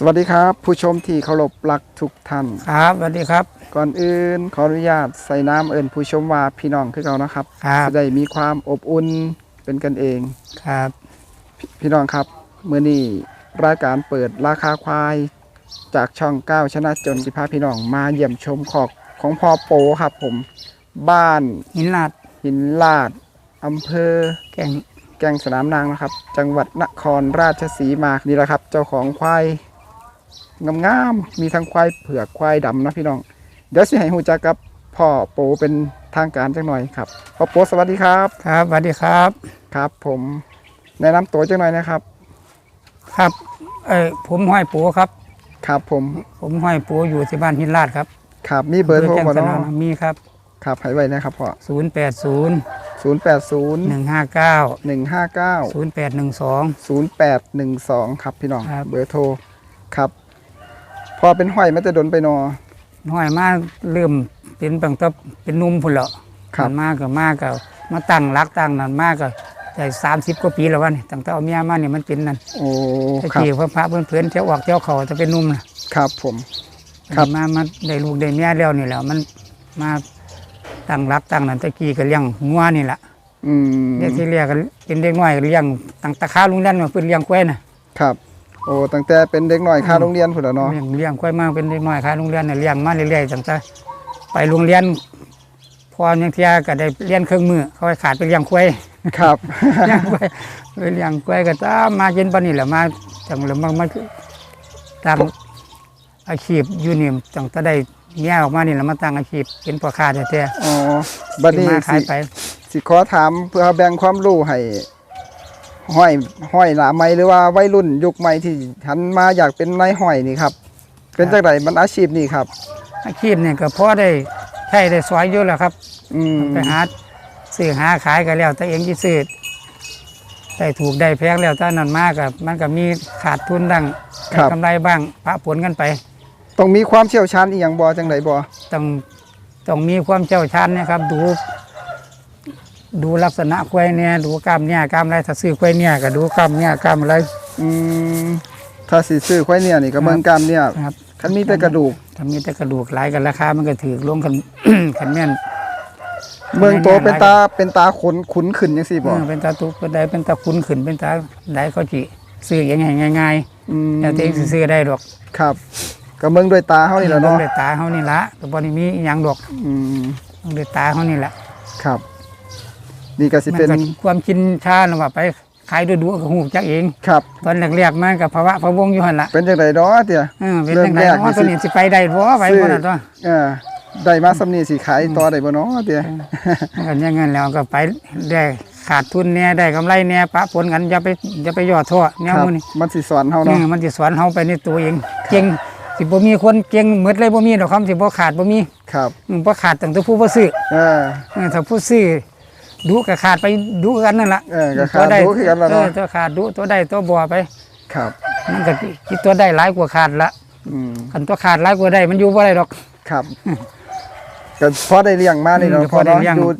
สวัสดีครับ ผู้ชมที่เคารพรักทุกท่าน ครับสวัสดีครับ ก่อนอื่นขออนุญาตใส่น้ำเอิญผู้ชมว่าพี่น้องคือเขานะครับครับ จะได้มีความอบอุ่นเป็นกันเอง ครับพพี่น้องครับเมื่อนี้รายการเปิดราคาควาย จากช่องเก้าชนะจนสิพาพี่น้องมาเยี่ยมชมขอกของพ่อโปครับผม บ้านหินลาดหินลาดอำเภอ แก่งแกงสนามนางนะครับ จังหวัดนครราชสีมานี่แหละครับ เจ้าของควาย งามๆมีทั้งควายเผือกควายดำนะพี่น้อง เดี๋ยวสิให้หูจักกับพ่อโปเป็นทางการจังหน่อยครับพ่อโปสวัสดีครับครับสวัสดีครับครับ ผมแนะนำตัวจังหน่อยนะครับ ครับเอ้ยผมห้อยปูครับ ครับผมผมห้อยปูอยู่ที่บ้านหินลาดครับ ครับมีเบอร์โทรแก่งบ่สเนาะนามมีครับครับให้ไว้นะครับพ่อ0 8 0 0 8 0 1 5 9 1 5 9 0 8 1 2 0 8 1 2ครับพี่น้องครับเบอร์โทรครับ พอเป็นห้อยมันจะดนไปเนอห้อยมาเริ่มเป็นตั้งแต่เป็นหนุ่มพุ่นแล้วครับ มันมากก็มากก็มาตั้งรักตั้งนั่นมากก็ได้สามสิบกว่าปีแล้ววะนี่ตั้งแต่เอาเมียมาเนี่ยมันเป็นนั่นโอ้ตะครับกี้พระพระเพื่อนเพื่อนๆเจ้าออกเจ้าเขาจะเป็นหนุ่มนะครับผม ครับ มามาได้ลูกได้เมียแล้วนี่แหละมันมาตั้งรักตั้งนั่นตะกี้ก็เลี้ยงงัวนี่แหละอืมเด็กที่เรียกก็เป็นเด็กน้อยก็เลี้ยงตั้งตะขาลุงเล่นมาเพื่นเลี้ยงกล้วยน่ะ ครับ โอ้ตั้งแต่เป็นเด็กหน่อยค่าโรงเรียนพุ่นแล้วเนาะเลี้ยงเลี้ยงกล้วยมาเป็นเด็กน้อยขาลุงเรียนน่ะเลี้ยงมาเรื่อยๆตั้งแต่ไปโรงเรียนพอยังเที่ยก็ได้เรียนเครื่องมือเขาให้ขาดไปเลี้ยงกล้วยครับเลี้ยงกล้วยไปเลี้ยงกล้วยก็ตามมาเย็นปานนี้แหละมาจังเลยมามาตั้งอาชีพอยู่นี่ตั้งแต่ได้เมียออกมานี่แหละมาตั้งอาชีพเป็นพ่อค้าแท้อ๋อๆบัดนี้มาขาสิยไปสิขอถามเพื่อแบ่งความรู้ให้ ห้อยห้อยหลาไม้หรือว่าวัยรุ่นยุคใหม่ที่หันมาอยากเป็นนายห้อยนี่ครับ เป็นจังไดมันอาชีพนี่ครับ อาชีพเนี่ยก็พอได้ใช้ได้สวยอยู่แหล้วครับอืมไปหาซื้อหาขายกันแล้วแต่เองที่ซื้อได้ถูกได้แพงแล้วถ้านั้นมากกับมันก็มีขาดทุนดังครับ กำไรบ้างพระผลกันไป ต้องมีความเชี่ยวชาญอีหยังบ่จังไดบ่ต้องต้องมีความเชี่ยวชาญนะครับ ดู ดูลักษณะควายเนี่ยดูกล้ามเนี่ยกล้ามอะไรถ้าซื้อควายเนี่ยก็ดูกล้ามเนี่ยกล้ามอะไร อืมถ้าสิซื้อควายเนี่ยนี่ก็เบิ่งกล้ามเนี่ยครับ คันมีแต่กระดูกถ้ามีแต่กระดูกหลายกันราคามันก็ถือลงกัน ขันแม่นเบิ่งโตเป็นตาเป็นตาขนขุนขึ้นจังซี่บ่เออเป็นตาตุกเป็นไดเป็นตาคุ้นขึ้นเป็นตาได้เขาจีซื้อยังไงง่ายอืมๆแต่ตัวเองสิซื้อได้ดอกครับก็เบิ่งด้วยตาเฮานี่แหละเบิ่งเนาะด้วยตาเขานี่ละแต่บนี้มีอหย่างดอกอืมเบิ่งด้วยตาเขานี่แหละครับ นี่ก็สิมันเป็นก็ความชินชานะว่าไปขายดูดูๆก็หูจักเอง ครับ ตอนแรกๆมันกับภาวะพะวงอยู่หันละเป็นจังไดเนาะเตี่ยเออเป็นเริ่จัมงไดแรกเนาะนี่ตัวสินี้สิไปได้บ่ไปซื้อบ่นั่นตัวเออได้มาสำนีสิขายต่อได้บ่เนาะเตี่ยมันก็อยังงั้นแล้วก็ไปได้ขาดทุนเนี่ยได้กำไรเนี่ยปะผลกันอย่าไปอย่าไปย่อท้อแนวครับมื้อนี้มันสิสอนเฮาเอเนาะอมันสิสอนเฮาไปในตัวเองเก่งสิบ่มีคนเก่งหมดเลยบ่มีดอกคำสิบ่ขาดบ่มีครับอืมบ่ขาดตั้งแต่ผู้บ่ซื้อเออเออถ้าผู้ซื้อ ดูก็ขาดไปดูกันนั่นล่ะเออก็ขาดดูคือกันล่ะเนาะออตัวขาดดูตัวได้ตัวบ่ไป ครับมันก็คิดตัวได้หลายกว่าขาดละอืมคันตัวขาดหลายกว่าได้มันอยู่บ่ได้ดอก ครับ ก็พอได้เลี้ยงมานี่เนาะอืมพอเนาะพอได้เลี้ยง อยู่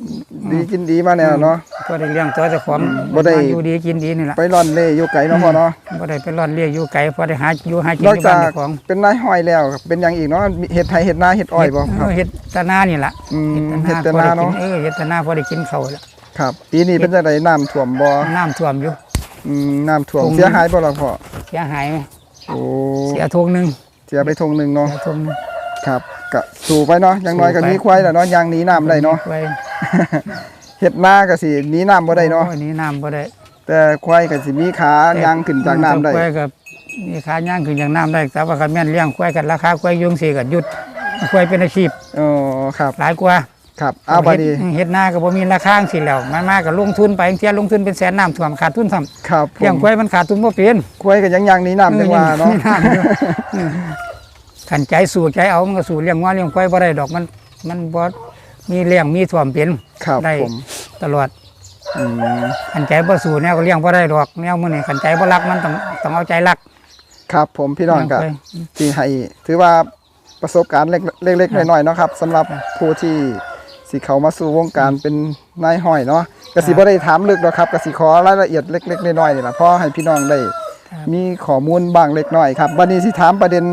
ดีกินดีมาเนี่ยเนาะตัวได้เลี้ยงตัวเจ้าของบ่ได้มาอยู่ดีกินดีนี่ล่ะไปร่อนเล่อยู่ไกลเนาะพ่อเนาะบ่ได้ไปร่อนเรียกอยู่ไกลพอได้หาอยู่หากินนอกอยู่จาบ้านกเจ้าของเป็นนายห้อยแล้วเป็นอย่างอีกเนาะมีเฮ็ดไทยเฮ็ดนาเฮ็ดอ้อยบ่ครับเเฮ็ดตะนานี่ล่ะอืมเฮ็ดเฮ็ดตะแต่นานาพอได้กิเนาะเออเฮ็ดตะนาพอได้กินข้าวแล้วครับปีนี้เป็นจังไดน้ำท่วมบ่น้ำท่วมอยู่ อืมน้ำท่วมคง เสียหายบ่ล่ะพ่อเสียหายไหมโอ้เสียทงหนึงเสียไปทงหนึงเนาะเสียทงหนึงครับ ก็สู่ไปเนาะอย่างน้อยก็สู่ไปมีควายแล้วเนาะยางหนีน้ำได้เนาะไว้เฮ็ดนาก็สิหนีน้ำบ่ได้เนาะโอ้ยหนี่น้ำบ่ได้แต่ควายก็สิมีขายางขึ้นจากน้ำได้ ควายกับมีขาย่างขึ้นจากน้ำได้ แต่ว่าคันแม่นเลี้ยงควายกันราคาควายยุงสีก็หยุดควายเป็นอาชีพอ๋อครับหลายกว่าครับอ้าวบัดนี้เฮ็ดเฮ็ดนาก็บ่มีราคาจังซี่แล้วมันมาก็ลงทุนไปเที่ยลงทุนเป็นแสนน้ำท่วมขาดทุนซ้ำครับผเลี้ยงมควายมันขาดทุนบ่เป็นควายก็ยังยางหนีน้ำจังว่าเนาะออยังมีำอยู่เออ ขันใจสู้ใจเอามันก็สู้เลี้ยงว่าเลี้ยงควายบ่ได้ดอกมัน มันบ่มีเลี้ยงมีท่วมเป็นครับได้ผมตลอดอืมขันใจบ่สู้แนวก็เลี้ยงบ่ได้ดอกแนวมื้อนี้ขันใจบ่รักมันต้องต้องเอาใจรักครับผมพี่น้องกับ เลี้ยงควาย ที่ให้ถือว่าประสบการณ์เล็กเล็กๆน้อยๆเนาะครับสำหรับครับผู้ที่สิเข้ามาสู่วงการเป็นนายห้อยเนาะก็สิครับบ่ได้ถามลึกหรอกครับก็สิขอรายละเอียดเล็กๆน้อยๆนี่ล่ะเพราะให้พี่น้องได้ ครับ มีข้อมูลบางเล็กน้อยครับวันนี้สิถามประเด็น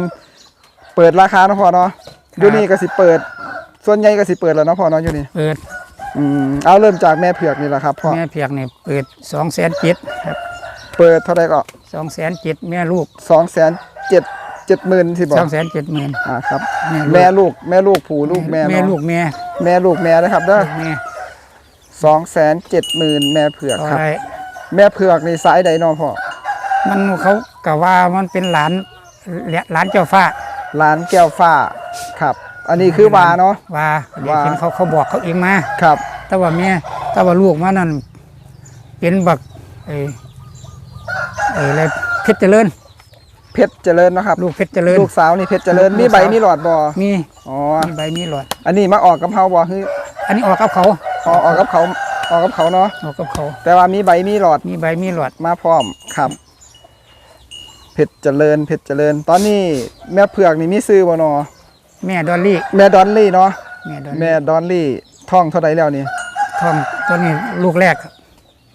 เปิดราคาเนาะพ่อเนาะอยู่นี่ก็สิเปิด ส่วนใหญ่ก็สิเปิดแล้วเนาะพ่อเนาะอยู่นี่เปิดอืมเอาเริ่มจากแม่เผือกนี่แหละครับพ่อแม่เพียกนี่เปิดสองแสนเจ็ดครับเปิดเท่าไหร่ก็สองแสนเจ็ดแม่ลูกสองแสนเจ็ดเจ็ดหมื่นสิบอสกองแสนเจ็ดหมื่นอ่าครับ แม่แม่ลูกแม่ลูกผูลูกแม่แม่เนาะลูกแม่แม่ลูกแม่นะครับเด้อแม่สองแสนเจ็ดหมื่นแม่เผือกต่อครับได้แม่เผือกนี่สายใดเนาะพ่อมันเขากะว่ามันเป็นหลานหลานเจ้าฟ้า ร้านแก้วฟ้าครับ อันนี้คือวาเนาะว่าเด็กว่าเห็นเขาเขาบอกเขาเองมา ครับแต่ว่าแม่แต่ว่าลูกมานั่นเป็นบักไอ้ไอ้อะไรเพชรเจริญ เพชรเจริญเนาะครับลูกเพชรเจริญ ลูกสาวนี่เพชรเจริญลูกมีใบสาว มีหลอดบ่มีอ๋อมีใบมีหลอด อันนี้มาออกกับเฮาบ่คืออันนี้ออกกับเขาอ๋อออกกับเขาออกกับเขาเนาะออกกับเขาแต่ว่ามีใบมีหลอดมีใบมีหลอดมาพร้อมครับ เพชรเจริญเพชรเจริญ ตอนนี้แม่เผือกนี่มีซื้อบ่เนาะแม่ดอลลี่แม่ดอนลี่เนาะแม่ดอลแม่ลี่ดอนลี่ท้องเท่าใดแล้วนี่ทองตัวนี้ลูกแรกครับ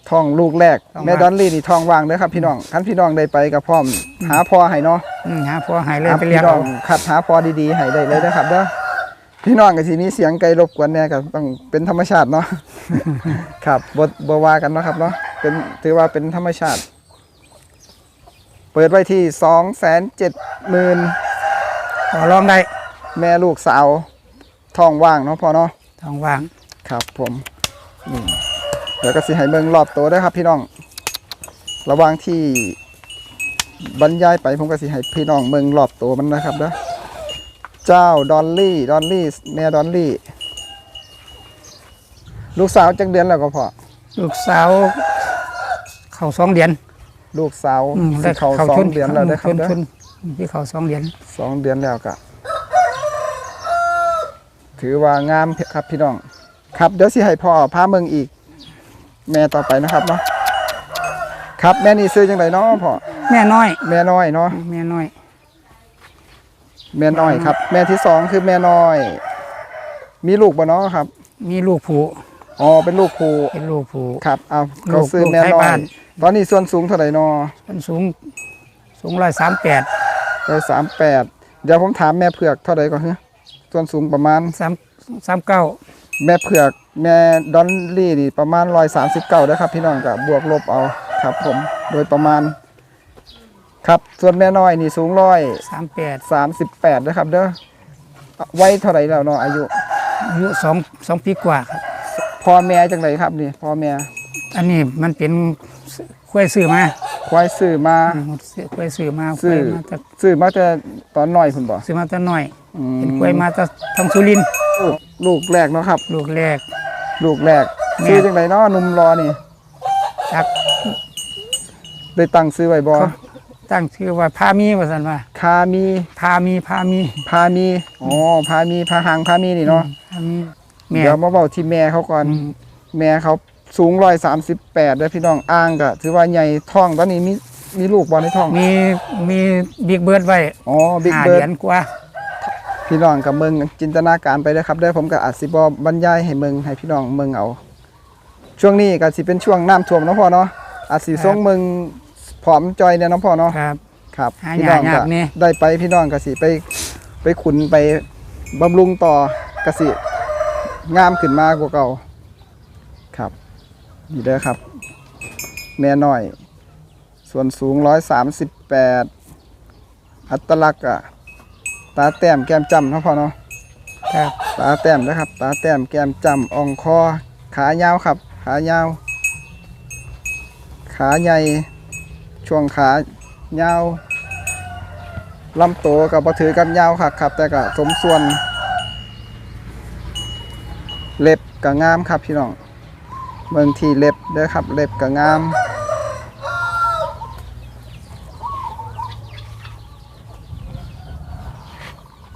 ท้องลูกแรก ท้องว่าง แม่ดอนลี่นี่ท้องว่างเด้อครับพี่น้องคันพี่น้องได้ไปกับพร้อม หาพอให้เนาะ อืมหาพอหายเลยหาไปเรีพี่ยกน้อเอางขัดหาพอดีๆให้ได้เลยนะครับเด้อพี่น้องก็สิมีเสียงไกลรบกวนแน่ก็ต้องเป็นธรรมชาติเนาะ ครับบ่บ่ว่ากันเนาะครับเนาะเป็นถือว่าเป็นธรรมชาติ เปิดไว้ที่270,000ต่อรองได้แม่ลูกสาวท้องว่างเนาะพ่อเนาะทองว่างครับผมนี่เดี๋ยวก็สิให้เบิ่งรอบตัวเด้วยครับพี่น้อง ระหว่างที่บรรยายไปผมก็สิให้พี่น้องเบิ่งรอบตัวมันนะครับเด้อเจ้าดอลลี่ดอลลี่แม่ดอลลี่ ลูกสาวจักเดือนแล้วก็พอลูกสาว เขาสองเดือน ลูกสาวอืมสิเขาสองเดือนแล้วนะครับชนเด้อชนที่เขาสองเดือนสองเดือนแล้วก็ถือว่างามครับพี่น้อง ครับเดี๋ยวสิให้พ่อพาเมืองอีก แม่ต่อไปนะครับเนาะครับแม่นี่ซื้อจังไดเนาะพ่อแม่น้อย แม่น้อยเนาะแม่น้อย แม่น้อยครับ แม่ที่สองคือแม่น้อย มีลูกบ่เนาะครับ มีลูกผู อ๋อเป็นลูกครูเป็นลูกผูครับเอาลูเขากซื้อลูกแม่ไทยน้อบ้ายนตอนนี้ส่วนสูงเท่าไหร่เนาะมันสูงสูงร้อยสามแปดร้อยสามแปดเดี๋ยวผมถามแม่เผือกเท่าไหร่ก่อนฮะส่วนสูงประมาณ สามสามเก้าแม่เผือกแม่ดอนลี่นี่ประมาณร้อยสามสิบเก้านะครับพี่น้องกับบวกลบเอาครับ ผมโดยประมาณ ครับส่วนแม่น้อยนี่สูงร้อยสามแปดสามสิบแปดนะครับ เด้อไว้เท่าไหร่แล้วเนาะอายุอายุสองสองปีกว่าครับ พ่อแม่จังไรครับนี่พ่อแม่อันนี้มันเป็นควายซื้อมาควายซื้อมาอืมควายซื้อมาคซื้วาอยมาแต่ซื้อมาแต่ตอนน้อยคุณบอกซื้อมาแต่น้อย อืมเป็นควายมาแต่ทางสุรินทร์ลูกลูกแรกเนาะครับ ลูกแรก ลูกแรกแม่ ซื้อจังไรเนาะหนุ่มรอนี่จากได้ตั้งซื้อไว้บ่เขาตั้งชื่อว่าพามีว่าสันว่าคามีพามีพามีพามีอ๋อพามีพาหางพามีนี่เนาะพามี แม่ เดี๋ยวมาบอกที่แม่เขาก่อนอืมแม่เขาสูงร้อยสามสิบแปดได้อพี่น้องอ้างก็ถือว่าใหญ่ท้องตอนนี้มีมีลูกบอลในท้องมีมีบิ๊กเบิร์ดไว้อ๋อบิ๊กห้าเบิร์เดือนกว่า พี่น้องกับเมืองจินตนาการไปได้อครับได้อผมก็อาจสิบอบรรยายให้เมืองให้พี่น้องเมืองเอา ช่วงนี้ก็สิเป็นช่วงน้ำท่วมเนาะพ่อเนาะอาจสิส่งเมืองผอมจอยเนี่ยเนาะพ่อเนาะ ครับ ครับหาพี่น้องยากก็ๆนี่ได้ไปพี่น้องก็สิไปไปขุนไปบำรุงต่อกสิ งามขึ้นมากกว่าเก่าครับนี่เด้อครับ แม่น้อย ส่วนสูงร้อยสามสิบแปดอัตลักษณ์อะตาแต้มแก้มจำเนาะพ่อเนาะครับตาแต้มนะครับ ตาแต้มแก้มจำอ่องคอ ขายาวครับ ขายาว ขาใหญ่ ช่วงขายาวลำโตวกับบ่ถือกันยาวครับครับ แต่ก็สมส่วน เล็บก็งามครับพี่น้องเมืองที่เล็บเด้อครับ เล็บก็งาม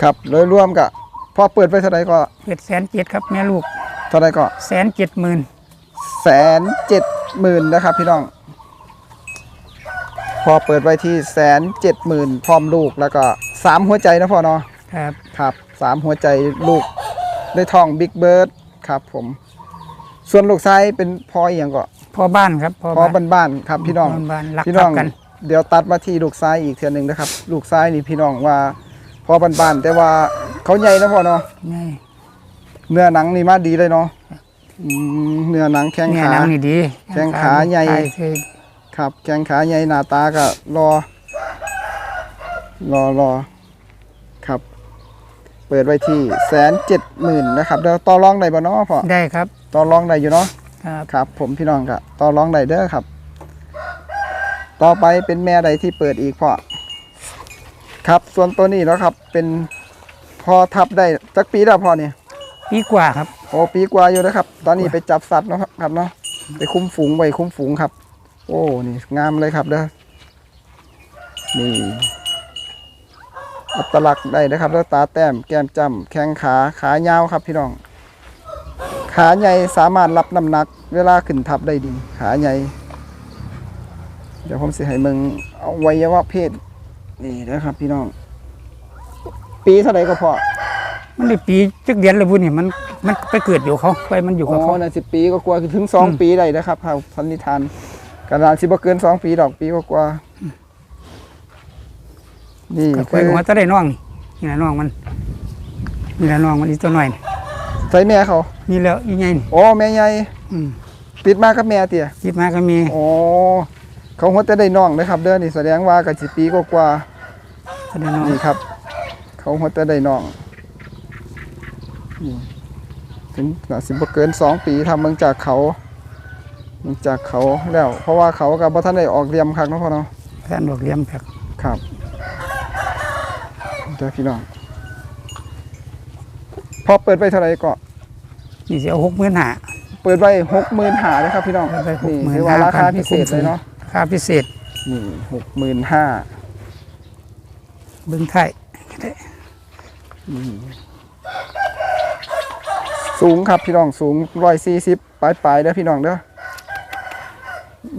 ครับโดยรวมก็พอเปิดไปเท่าไหร่ก็เจ็ดแสนเจ็ดครับแม่ลูกเท่าไหร่ก็แสนเจ็ดหมื่นแสนเจ็ดหมื่นนะครับพี่น้อง พอเปิดไว้ที่แสนเจ็ดหมื่นพร้อมลูกแล้วก็สามหัวใจนะพ่อเนาะครับครับสามหัวใจลูกได้ทองบิ๊กเบิร์ด ครับ ผม ส่วนลูกชายเป็นพ่ออหย่างก็พ่อบ้านครับพ่อพ่อบ้าน บ้านๆครับ พี่น้องพ่บ้านรักพี่ทัน้บองกัน เดี๋ยวตัดมาที่ลูกซ้ายอีกเทือหนึ่งนะครับ ลูกซ้ายนี่พี่น้องว่า พอบ้านๆแต่ว่าเขาใหญ่นะพ่อเนาะไงเนื้อหนังนี่มาดีเลยเนาะอืมเนื้อหนังแข้งเนี่ยขา หนังนี่ดีแข้งขาใหญ่ช่คือครับแข้งขาใหญ่หน้าตาก็รอ รอรอครับ เปิดไว้ที่แสนเจ็ดหมื่นนะครับเดี๋ยวต่อรองได้บ่เนาะพ่อได้ครับต่อรองได้อยู่เนาะครับครับ ผมพี่น้องก็ต่อรองได้เด้อครับ ต่อไปเป็นแม่ใดที่เปิดอีกพ่อครับส่วนตัวนี้เนาะครับ เป็นพอทับได้จักปีแล้วพ่อเนี่ยปีกว่าครับโอ้ปีกว่าอยู่นะครับ ตอนนี้ไปจับสัตว์เนาะครับเนาะไปคุ้มฝูงไว้คุ้มฝูงครับ โอ้นี่งามเลยครับเด้อนี่ อัตลักษณ์ได้นะครับแล้วตาแต้มแก้มจำแข้งขาขายาวครับพี่น้อง ขาใหญ่สามารถรับน้ำหนัก เวลาขึ้นทับได้ดี ขาใหญ่ เดี๋ยวผมสิให้มึงเอาวัยวะเพศนี่นะครับ พี่น้อง ปีเท่าไหร่ก็พอมันได้ปีจักเดือนแล้วบุญนี่มันมันไปเกิดอยู่เขาไปมันอยู่กับอ๋เขาอน่ะสิบปีก็กลัวาคือถึงสองอืมปีได้นะครับครับพันนิทานกระดานสิบ่เกินสองปีดอกปีก็กลัวา นี่ก็ไปคือหัวจะได้น้องนี่นี่แหละน้องมันนี่แหละน้องมันอีตัวหน่อยนี่ใส่แม่เขานี่แล้วอีไงนี่อ๋อแม่ใหญ่อืมติดมากับแม่เตี่ยคิดมาก็มีอ๋อเขาหัวแต่ได้น้องนะครับ เด้อนี่แสดงว่ากับสิปีก็กว่าจะได้น้องนี่ครับ เขาหัวแต่ได้น้องนี่ถึงน่ะสิบ่เกินสองปีทำเมืองจากเขาเมืองจากเขาแล้ว เพราะว่าเขากับบ่ท่านได้ออกเรียมครั้งเนาะพ่อเนาะแค่นบอกเลี้ยมแพกครับ เดี๋ยวพี่น้อง พอเปิดไปเท่าไหร่ก็ นี่สิเอาหกหมื่นหาเปิดไว้หกหมื่นหาเลยครับพี่น้องเปิดไว้นี่65,000ถือว่าราคาพิเศษเลยเนาะค่าพิเศษนี่หกหมื่นห้าเบิ้งไทยสูงครับพี่น้องสูงร้อยสี่สิบปลายปลายๆเด้อพี่น้องเด้อ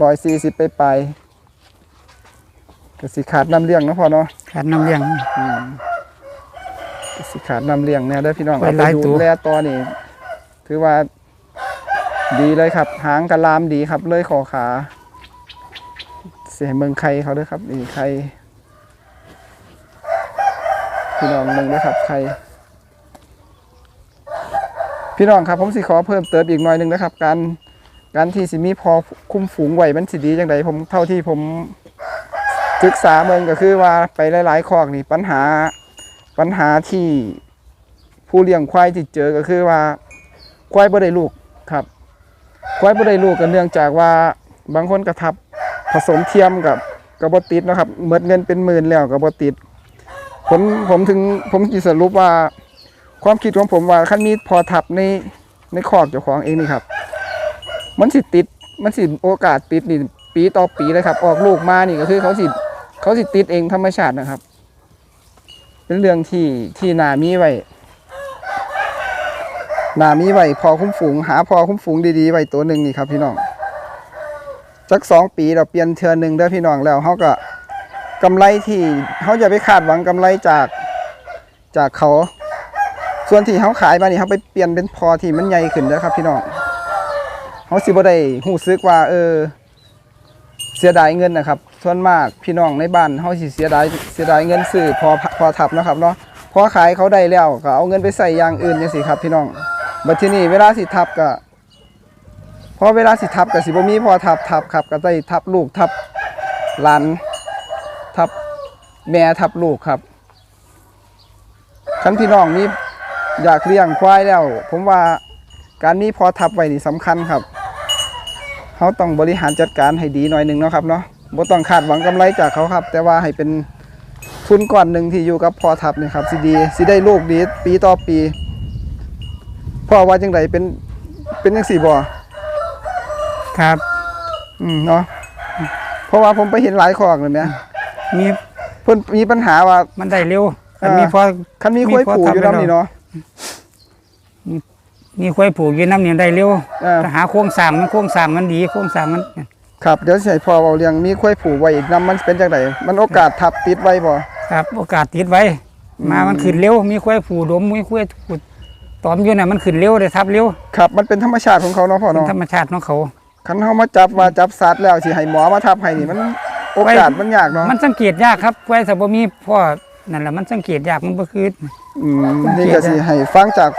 ร้อยสี่สิบไปปลายๆก็สิขาดน้ำเลี้ยงเนาะพอเนาะขาดน้ำเลี้ยงอืมก็ สิขาดน้ำเลี้ยงเนี่ยเด้อพี่น้องไปเอาหไปลายดูตัวแลตัวนี่ถือว่า ดีเลยครับ หางกระลามดีครับ เลยขอขา เสียเมืองไข่เขาด้วยครับนี่ไข่พี่น้องหนึ่งด้วยครับไข่พี่น้องครับผมสิขอเพิ่มเติมอีกหน่อยหนึ่งนะครับ การการที่สิมีพอคุ้มฝูงไหวมันสิดีจังไดผมเท่าที่ผมศึกษาเมืองก็คือว่าไปหลายๆคอกนี่ปัญหา ปัญหาที่ผู้เลี้ยงควายที่เจอก็คือว่าควายบ่ได้ลูกครับ ควายบ่ได้ลูกก็เนื่องจากว่าบางคนกระทับผสมเทียมกับกระบติดนะครับเมิดเงินเป็นหมื่นแล้วกระบติดผมผมถึงผมจีสรุปว่า ความคิดของผมว่าขั้นมีพอทับในในคอกเจ้าของเองนี่ครับ มันสิติดมันสิโอกาสติดนี่ปีต่อปีเลยครับ ออกลูกมานี่ก็คือเขาสิเขาสิติดเองธรรมชาตินะครับ เป็นเรื่องที่ที่นามีไว้นามีไว้พอคุ้มฝูง หาพอคุ้มฝูงดีๆไว้ตัวหนึ่งนี่ครับพี่น้องสักสองปีเราเปลี่ยนเทือหนึ่งเด้อพี่น้องแล้วเขาก็กำไรที่เขาอย่าไปคาดหวังกำไรจากจากเขา ส่วนที่เขาขายมานี่เขาไปเปลี่ยนเป็นพอที่มันใหญ่ขึ้นเด้อครับพี่น้องเขาสิบ่ได้หูซึกว่า เออ เสียดายเงินนะครับ ส่วนมากพี่น้องในบ้านเขาสิเสียดายเสียดายเงินซื้อพอพอทับนะครับเนาะพอขายเขาได้แล้วก็เอาเงินไปใส่อย่างอื่นจังซี่ครับพี่น้องบัดทีนี้เวลาสิทับก็พอเวลาสิทับก็สิบ่มีพอทับทับครับก็ได้ทับลูกทับหลานทับแม่ทับลูกครับคันพี่น้องนี่อยากเลี้ยงควายแล้ว ผมว่าการนี้พอทับไว้นี่สำคัญครับเขาต้องบริหารจัดการให้ดีหน่อยหนึ่งเนาะครับเนาะ บ่ต้องคาดหวังกำไรจากเขาครับ แต่ว่าให้เป็นทุนก้อนหนึ่งที่อยู่กับพอทับนี่ครับสิดีสิได้ลูกดีปีต่อปีพ่อว่าจังไดเป็นเป็นจังสี่บ่ครับ อืมเนาะเพราะว่าผมไปเห็นหลายคอกเลยแหมมีเพิ่นมีปัญหาว่ามันได้เร็วเออมีพอคันมีควายผูอยู่นำนี่เนาะมีควายผูกอยู่น้ำเนี่ยได้เร็วเออถ้าหาโครงสร้างมันโครงสร้างมันดีโครงสร้างมัน ครับเดี๋ยวสิให้พ่อเว้าเรื่องมีควายผูไว้นำมันเป็นจังไดมันโอกาสทับติดไว้บ่ครับ โอกาสติดไว้ มามันขึ้นเร็ว มีควายผูดมมีควายผูตอมอยู่น่ะมันขึ้นเร็วได้ทับเร็วครับ มันเป็นธรรมชาติของเขาเนาะพ่อเป็นเนาะธรรมชาติของเขาคันเฮามาจับว่าจับสัตว์แล้วสิให้หมอมาทับให้นี่มันโอกาสมันยากเนาะมันสังเกตยากครับควายถ้าบ่มีพ่อนั่นแหละมันสังเกตยากมันบ่คืออืมนี่ก็สิให้ฟังจาก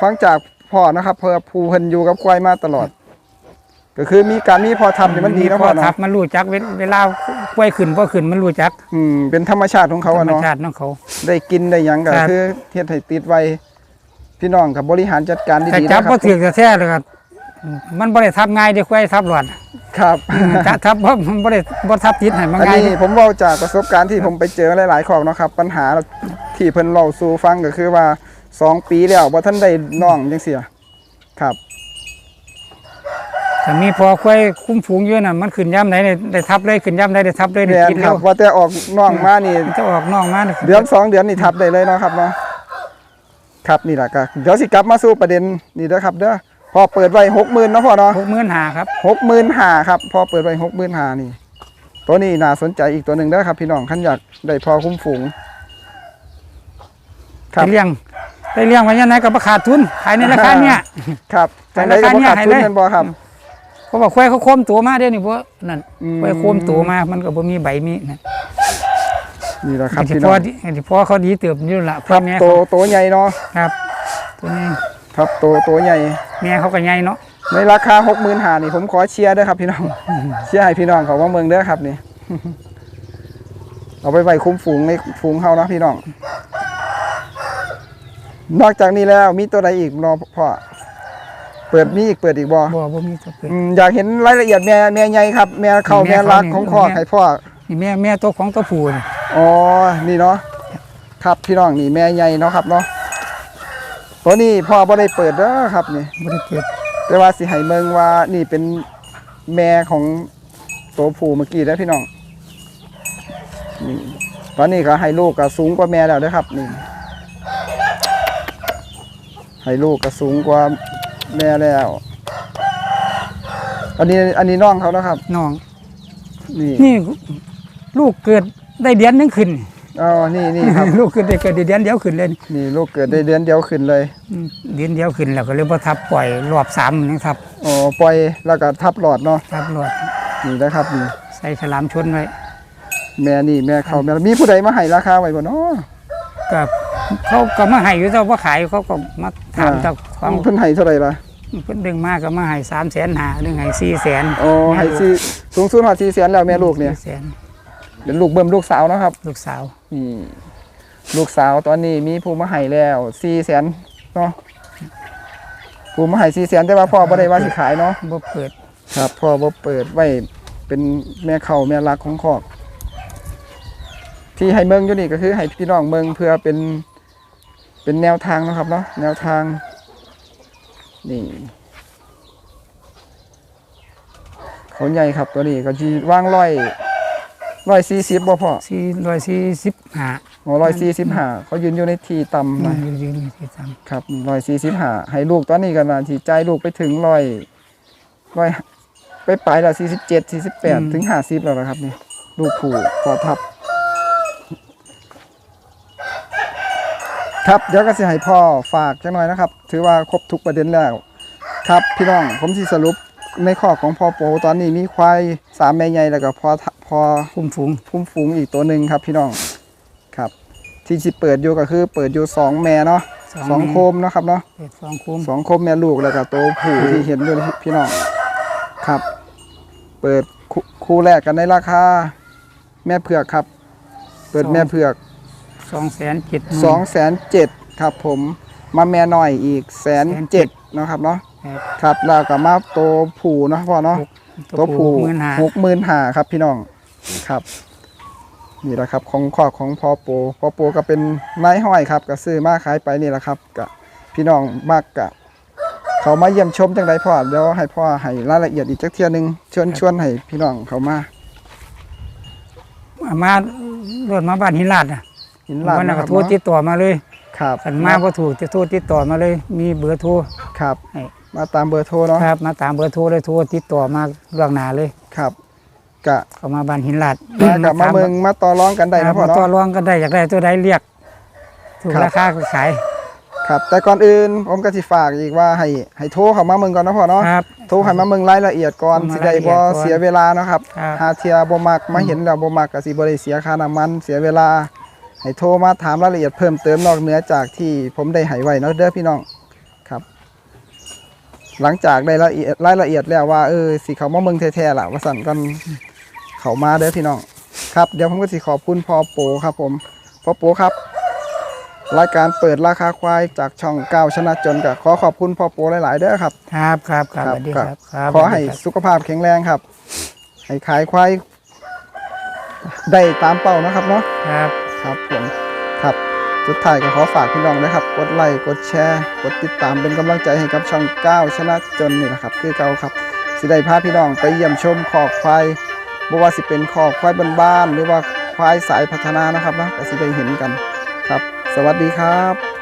ฟังจากพ่อนะครับ เพื่อผู้เพิ่นอยู่กับควายมาตลอด ก็คือมีการมีพอทำนี่มันดีนะพ่อทัเนาะบมันรู้จักเวเวลาควายขึ้นบ่ขึ้นมันรู้จักอืมเป็นธรรมชาติของเขาธรอะรมเนาะชาติของเขา ได้กินได้หยังก็ครับ คือเฮ็ดให้ติดไว้พี่น้องกับบริหารจัดการแต่ดีๆจับนะคบ่รับถือแท้ๆเลยครับมันบ่ได้ทับง่ายเด้ควายทับหลอดครับ จะทับบ่มันบ่ได้บ่ทับติดให้มันอันง่ายนี้ผมเว้าจากประสบการณ์ที่ผมไปเจอหลายๆของเนาะครับ ปัญหาที่เพิ่นเล่าสู่ฟังก็คือว่าสองปีแล้วบ่ทันได้น้องจังซี่ครับ ถ้ามีพอควายคุ้มฝูงอยู่น่ะมันขึ้นย่ำไหนได้ได้ทับเลยขึ้นย่ำไหนได้ทับเลยได้แม่นกินคแล้รัวบว่าแต่ออกน้องมานี่ มันจะออกนอกมาน่ะเดือนสองเดือนนี่ทับได้เลยเนาะครับเนาะครับนี่แหละก็เดี๋ยวสิกลับมาสู่ประเด็นนี่เด้อครับเด้อพอเปิดไว้หกหมื่นเนาะพ่อเนาะ65,000ครับหกหมื่นหาครับพอเปิดไว้หกหมื่นหานี่ ตัวนี้น่าสนใจอีกตัวหนึ่งเด้อครับ พี่น้องขันอยากได้พอคุ้มฝูง ครับไปเลี้ยงไปเลี้ยงไว้ยังไงก็บ่ขาดทุนขายในราคาเนี้ย ครับแต่จังได้ก็บ่ราคาเนี่ยขาดทุนให้เลยกันบ่ครับเพ ราะว่าควายเขาโคมตัวมาเด้นี่บ่นั่นอืมควายโคมตัวมามันก็บ่มีใบมีนั่นนี่แหละครับสิพี่พน้อองสิพอเขาดีเติบอยู่ล่ะครับแม่โตเขาโตใหญ่เนาะครับตัวนี้ครับโตโตใหญ่แม่เขาก็ใหญ่เนาะในราคาหกหมื่นหานี่ผมขอเชียร์เด้อครับพี่น้องเชียร์ให้พี่น้องเขาว่าเมืองเด้อครับนี่เอาไปไว้คุ้มฝูงในฝูงเฮานะพี่น้อง นอกจากนี้แล้วมีตัวใดอีกรอพ่อ เปิดมีอีกเปิดอีกบ่บ่บ่มีตัวเกิด อืมอยากเห็นรายละเอียดแม่แม่ใหญ่ครับ แม่เขาแม่แม่เขารักนี่ของพ่อแม่ ให้พ่อ นี่แม่แม่ตัวของตัวผู้นี่อ๋อ นี่เนาะ ครับพี่น้องนี่แม่ใหญ่เนาะครับเนาะ ตัวนี้พ่อบ่ได้เปิดเด้อครับนี่ บ่ได้เกิดแต่ว่าสิให้เมืองว่านี่เป็นแม่ของตัวผู้เมื่อกี้แล้วพี่น้องนี่ตอนนี้ก็ให้ลูกก็สูงกว่าแม่แล้วนะครับนี่ให้ลูกก็สูงกว่า แม่แล้ว อันนี้อันนี้น้องเขานะครับ น้อง นี่นี่ลูกเกิดได้เดือนหนึงขึ้นอ๋อนี่นี่ครับ ลูกเกิดได้เกิดได้เดือนเดียวขึ้นเลยนี่ลูกเกิดได้เดือนเดียวขึ้นเลยอืมเดือนเดียวขึ้นแล้วก็เลยบ่ทับปล่อยรอบ3นึงครับอ๋อปล่อยแล้วก็ทับหลอดเนาะทับรอดนี่นะครับนี่ใส่ฉลามชนไว้แม่นี่แม่เขาแม่มีผู้ใดมาให้ราคาไว้บ่เนาะก็เขาก็มาให้อยู่แต่ว่าขายเขาก็มาถามอ่าเจ้าของเพิ่นให้เท่าไหร่ล่ะ เพิ่นดึงมาก็มาให้3แสนหาดึงให้4แสนอ๋อให้สี่สูงสุดหอดสี่แสนแล้วแม่ลูกเนี่ยแสนเป็นลูกเบิ่มลูกสาวเนาะครับ ลูกสาวนี่ลูกสาวตอนนี้มีผู้มาให้แล้วสี่แสนเนาะผู้มาให้สี่แสนแต่ว่าพ่อบ่ได้ว่าสิขายเนาะบ่เปิด ครับพ่อบ่เปิดไว้เป็นแม่เขาแม่รักของคอกที่ให้เมืองอยู่นี่ก็คือให้พี่น้องเมืองเพื่อเป็นเป็นแนวทางเนาะครับเนาะแนวทาง นี่เขาใหญ่ครับตัวนี้ก็จีว่างร้อยร้อยสี่สิบบ่พ่อ445อ๋อร้อยสี่สิบห้าเขายืนอยู่ในที่ต่ำหน่อยยืนยืนที่ตามครับร้อยสี่สิบห้าให้ลูกตอนนี้กันนะที่ใจายลูกไปถึงร้อยร้อยไปปลายละสี่สิบเจ็ดสี่สิบแปดถึงห้าสิบแล้วนะครับนี่ลูกผูพอทับ ครับเดี๋ยวก็สิให้พ่อฝากจังหน่อยนะครับ ถือว่าครบทุกประเด็นแล้ว ครับพี่น้องผมสิสรุปในข้อของพ่อโปตอนนี้มีควายสามแม่ใหญ่แล้วก็พอทะพอคุมฝูงพุ่มฝูงอีกตัวหนึ่งครับ พี่น้องครับ ที่สิเปิดอยู่ก็คือ เปิดอยู่สองแม่เนาะสองโคมเนาะครับเนาะเปิดสองคุมสองโคมแม่ลูกแล้วก็ตัวผู้ที่เห็นอยู่นี่พี่น้องครับ เปิดคู่คู่แรกกันในราคา แม่เผือกครับ เปิดแม่เผือก 207,000สองแสนเจ็ดครับผมมาแม่น้อยอีกแสนเจ็ดเนาะครับเนาะครับครับแล้วก็มาตัวผู้เนาะพ่อเนาะตัวผู้65,000หกหมื่นหาครับพี่น้องครับนี่แหละครับของขอของพ่อโปพ่อโปก็เป็นไม้ห้อยครับก็ซื้อมาขายไปนี่แหละครับกับพี่น้องมากกะเขามาเยี่ยมชมจังไดพ่อเดี๋ยวให้พ่อให้รายละเอียดอีกจักเทียหนึงชวนชวนให้พี่น้องเขามา มารถมาบ้านหินลาดอะ หินหลาดวันนั้นนะคก็รับโทรติดต่อมาเลยครับคันมาบ่ถูกจะโทรติดต่อมาเลย มีเบอร์โทรครับให้มาตามเบอร์โทรเนาะครับ มาตามเบอร์โทรเลยโทรติดต่อมาเรื่องหน้าเลยครับกะเข้ามาบ้านหินลาดมากับมาเมืองมาต่อรองกันได้ครันะบพ่อมาต่อเนาะรองกันได้อยากได้ตัวใดเรียกถูกครับราคาก็ขายครับ แต่ก่อนอื่นผมก็สิฝากอีกว่าให้ให้โทรเข้ามาเมืองก่อนนะพ่อเนาะครับโทรให้มาเมืองรายละเอียดก่อนมาสิได้รายละเอีบ่ยดก่อนเสียเวลาเนาะครับครับหาเทียบ่มักมาเห็นแล้วบ่มักก็สิบ่ได้เสียค่าน้ำมันเสียเวลา ให้โทรมาถามรายละเอียดเพิ่มเติมนอกเหนือจากที่ผมได้ให้ไว้เนาะเด้อพี่น้องครับ หลังจากได้รายละเอียดรายละเอียดแล้วว่าเออสิเขามาเมืองแท้ๆล่ะว่าสั่นกันเขามาเด้อพี่น้องครับเดี๋ยวผมก็สิขอบคุณพ่อโปครับผมพ่อโปครับ รายการเปิดราคาควายจากช่องเก้าชนะจนก็ขอขอบคุณพ่อโปหลายๆเด้อครับ ครับครับครับคสรับวัสดีคครัรับบครับขอให้สุขภาพแข็งแรงครับ ให้ขายควายได้ตามเป้านะครับเนาะครับ ครับผมครับสุดท้ายก็ขอฝากพี่น้องนะครับ กดไลค์กดแชร์กดติดตามเป็นกำลังใจให้กับช่องก้าวชนะจนนี่นะครับ คือเก่าครับสิได้พาพี่น้องไปเยี่ยมชมขอกควายบ่ว่าสิเป็นขอกควายบ้านๆหรือว่าควายสายพัฒนานะครับนะก็สิได้เห็นกันครับ สวัสดีครับ